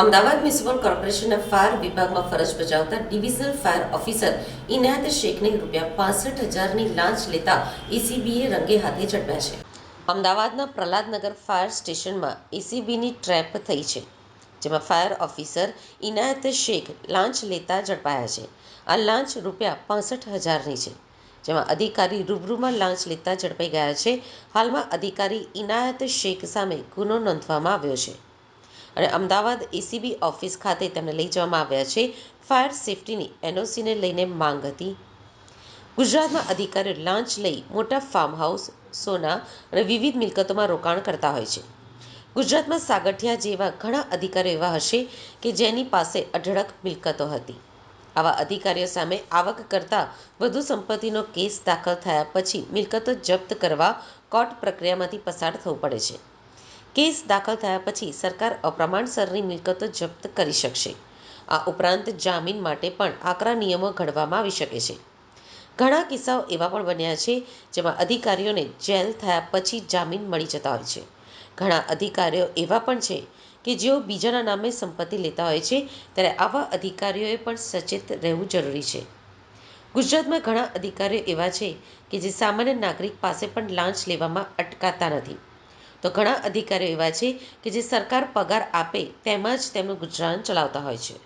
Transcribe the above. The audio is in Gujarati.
અમદાવાદ મ્યુનિસિપલ કોર્પોરેશનના ફાયર વિભાગમાં ફરજ બજાવતા ડિવિઝનલ ફાયર ઓફિસર ઇનાયત શેખને રૂપિયા પાસઠ હજારની લાંચ લેતા એસીબીએ રંગે હાથે ઝડપ્યા છે. અમદાવાદના પ્રહલાદનગર ફાયર સ્ટેશનમાં એસીબીની ટ્રેપ થઈ છે, જેમાં ફાયર ઓફિસર ઇનાયત શેખ લાંચ લેતા ઝડપાયા છે. આ લાંચ રૂપિયા પાસઠ હજારની છે, જેમાં અધિકારી રૂબરૂમાં લાંચ લેતા ઝડપાઈ ગયા છે. હાલમાં અધિકારી ઇનાયત શેખ સામે ગુનો નોંધવામાં આવ્યો છે. અને અમદાવાદ એસીબી ઓફિસ ખાતે તેમને લઈ જવામાં આવ્યા છે. ફાયર સેફટીની એનઓસીને લઈને માંગ હતી. ગુજરાતમાં અધિકારીઓ લાંચ લઈ મોટા ફાર્મ હાઉસ સોના અને વિવિધ મિલકતોમાં રોકાણ કરતા હોય છે. ગુજરાતમાં સાગઠિયા જેવા ઘણા અધિકારીઓ એવા હશે કે જેની પાસે અઢળક મિલકતો હતી. આવા અધિકારીઓ સામે આવક કરતાં વધુ સંપત્તિનો કેસ દાખલ થયા પછી મિલકતો જપ્ત કરવા કોર્ટ પ્રક્રિયામાંથી પસાર થવું પડે છે. કેસ દાખલ થયા પછી સરકાર અપ્રમાણસરની મિલકતો જપ્ત કરી શકશે. આ ઉપરાંત જામીન માટે પણ આકરા નિયમો ઘડવામાં આવી શકે છે. ઘણા કિસ્સાઓ એવા પણ બન્યા છે જેમાં અધિકારીઓને જેલ થયા પછી જામીન મળી જતા હોય છે. ઘણા અધિકારીઓ એવા પણ છે કે જેઓ બીજાના નામે સંપત્તિ લેતા હોય છે ત્યારે આવા અધિકારીઓએ પણ સચેત રહેવું જરૂરી છે. ગુજરાતમાં ઘણા અધિકારીઓ એવા છે કે જે સામાન્ય નાગરિક પાસે પણ લાંચ લેવામાં અટકાતા નથી. તો ઘણા અધિકારીઓ એવા છે કે જે સરકાર પગાર આપે તેમ જ તેમનું ગુજરાન ચલાવતા હોય છે.